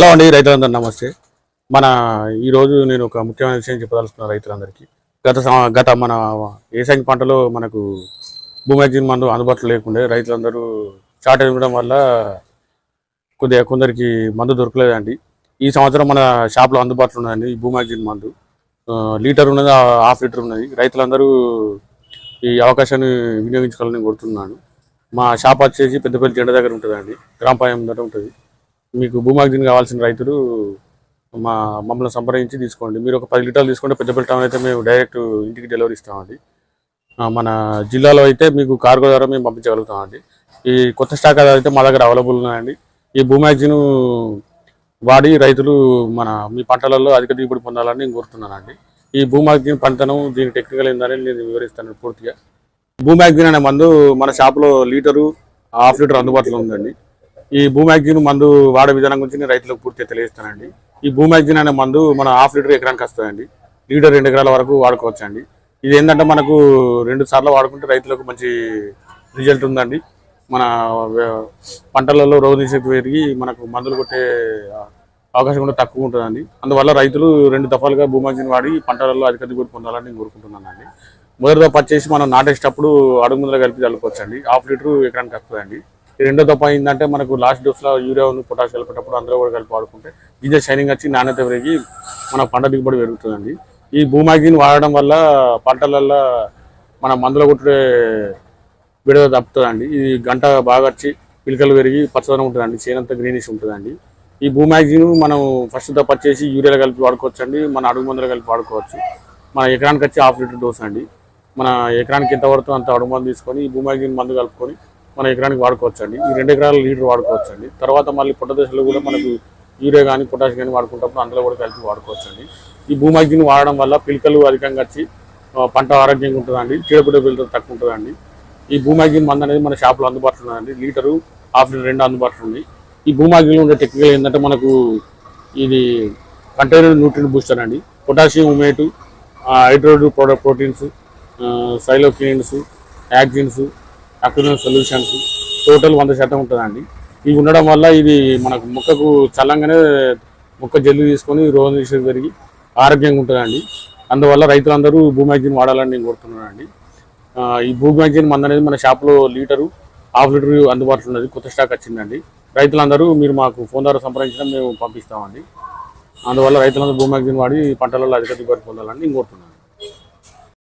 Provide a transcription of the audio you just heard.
Hello అండి రైతులందరూ నమస్తే. మన ఈరోజు నేను ఒక ముఖ్యమైన విషయం చెప్పదలుచుకున్నాను రైతులందరికీ. గత గత మన ఏసంగి పంటలో మనకు భూమ్యాగ్జిన్ మందు అందుబాటులో లేకుండే రైతులందరూ షార్టేజ్ ఉండడం వల్ల కొద్దిగా కొందరికి మందు దొరకలేదండి. ఈ సంవత్సరం మన షాప్లో అందుబాటులో ఉన్నదండి ఈ భూమ్యాగ్జిన్ మందు. లీటర్ ఉన్నది హాఫ్ లీటర్ ఉన్నది. రైతులందరూ ఈ అవకాశాన్ని వినియోగించుకోవాలని కోరుతున్నాను. మా షాప్ వచ్చేసి పెద్దపల్లి జెండా దగ్గర ఉంటుందండి. గ్రామపాయం దగ్గర ఉంటుంది. మీకు భూమాగ్జిన్ కావాల్సిన రైతులు మా మమ్మల్ని సంప్రదించి తీసుకోండి. మీరు ఒక పది లీటర్లు తీసుకుంటే పెద్దపల్లి టౌన్ అయితే మేము డైరెక్ట్ ఇంటికి డెలివరీ ఇస్తామండి మన జిల్లాలో అయితే మీకు కార్గో ద్వారా మేము పంపించగలుగుతామండి ఈ కొత్త స్టాక్ అయితే మా దగ్గర అవైలబుల్ ఉన్నాయండి. ఈ భూమాగ్జిన్ వాడి రైతులు మన మీ పంటలలో అధిక దిగుబడి పొందాలని నేను కోరుతున్నానండి. ఈ భూమాగ్జిన్ పంటను దీని టెక్నికల్ ఏందని నేను వివరిస్తాను పూర్తిగా. భూమాగ్జిన్ అనే మందు మన షాప్లో లీటరు హాఫ్ లీటర్ అందుబాటులో ఉందండి. ఈ భూమాగ్జిన్ మందు వాడే విధానం గురించి నేను రైతులకు పూర్తిగా తెలియజేస్తానండి. ఈ భూమాగ్జిన్ అనే మందు మన హాఫ్ లీటర్ ఎకరానికి వస్తుందండి. లీటర్ రెండు ఎకరాల వరకు వాడుకోవచ్చు అండి ఇది ఏంటంటే మనకు రెండు సార్లు వాడుకుంటే రైతులకు మంచి రిజల్ట్ ఉందండి. మన పంటలలో రోగ నిశక్తి పెరిగి మనకు మందులు కొట్టే అవకాశం కూడా తక్కువ ఉంటుందండి. అందువల్ల రైతులు రెండు దఫాలుగా భూమాగ్జిన్ వాడి పంటలలో అధిక దిగుబడి పొందాలని నేను కోరుకుంటున్నానండి. మొదటి దఫ వచ్చేసి మనం నాటేసేటప్పుడు అడుగు ముందర కలిపి చల్లుకోవచ్చండి. హాఫ్ లీటర్ ఎకరానికి వస్తుందండి. ఈ రెండో దప్ప ఏంటంటే మనకు లాస్ట్ డోస్లో యూరియా పొటాష్ కలిపేటప్పుడు అందులో కూడా కలిపి వాడుకుంటే గింజ షైనింగ్ వచ్చి నాణ్యత పెరిగి మన పంట దిగుబడి పెరుగుతుందండి. ఈ భూమాగ్జిన్ వాడడం వల్ల పంటలల్లో మన మందుల కొట్టే విడుదల తప్పుతుందండి. ఇది గంట బాగా వచ్చి పిలకలు పెరిగి పచ్చదనం ఉంటుందండి చేనంతా గ్రీనిష్ ఉంటుందండి. ఈ భూమాగ్జిన్ మనం ఫస్ట్ దప్ప వచ్చేసి యూరియాలు కలిపి వాడుకోవచ్చు అండి మన అడుగు మందులు కలిపి వాడుకోవచ్చు. మన ఎకరానికి వచ్చి హాఫ్ లీటర్ డోస్ అండి. మన ఎకరానికి ఎంత పడుతుందో అంత అడుగు మందు తీసుకొని ఈ భూమాగ్జిన్ మందు కలుపుకొని మన ఎకరానికి వాడుకోవచ్చు అండి ఈ రెండు ఎకరాల లీటర్ వాడుకోవచ్చు అండి తర్వాత మళ్ళీ పొట్ట దశలో కూడా మనకు యూరియా కానీ పొటాష్ కానీ వాడుకుంటప్పుడు అందులో కూడా కలిపి వాడుకోవచ్చు అండి ఈ భూమాగ్జిన్ వాడడం వల్ల పిలకలు అధికంగా వచ్చి పంట ఆరోగ్యంగా ఉంటుందండి. చీడపీడ పిల్లలు తక్కువ ఉంటుందండి. ఈ భూమాగ్ని మందు అనేది మన షాప్లో అందుబాటులో ఉందండి. లీటరు హాఫ్ లీటర్ రెండు అందుబాటులో ఉంది. ఈ భూమాగ్నిలో ఉండే టెక్నికల్ ఏంటంటే మనకు ఇది కంటైనర్ న్యూట్రిన్ బూస్టర్ అండి. Potassium humate hydrolysed proteins cytokinins auxins అక్వినల్ solutions. Total వంద శాతం ఉంటుందండి. ఇవి ఉండడం వల్ల ఇది మనకు మొక్కకు చల్లంగానే మొక్క జల్లు తీసుకొని రోజు నిషేధం పెరిగి ఆరోగ్యంగా ఉంటుందండి. అందువల్ల రైతులందరూ భూమ్యాగ్జిన్ వాడాలని నేను కోరుతున్నానండి. ఈ భూమ్యాగ్జిన్ మంద అనేది మన షాప్లో లీటరు హాఫ్ లీటర్ అందుబాటులో ఉన్నది. కొత్త స్టాక్ వచ్చిందండి. రైతులందరూ మీరు మాకు ఫోన్ ద్వారా సంప్రదించడం మేము పంపిస్తామండి. అందువల్ల రైతులందరూ భూమ్యాగ్జిన్ వాడి పంటలలో అధిక దిగుబడి పొందాలని నేను కోరుతున్నాను.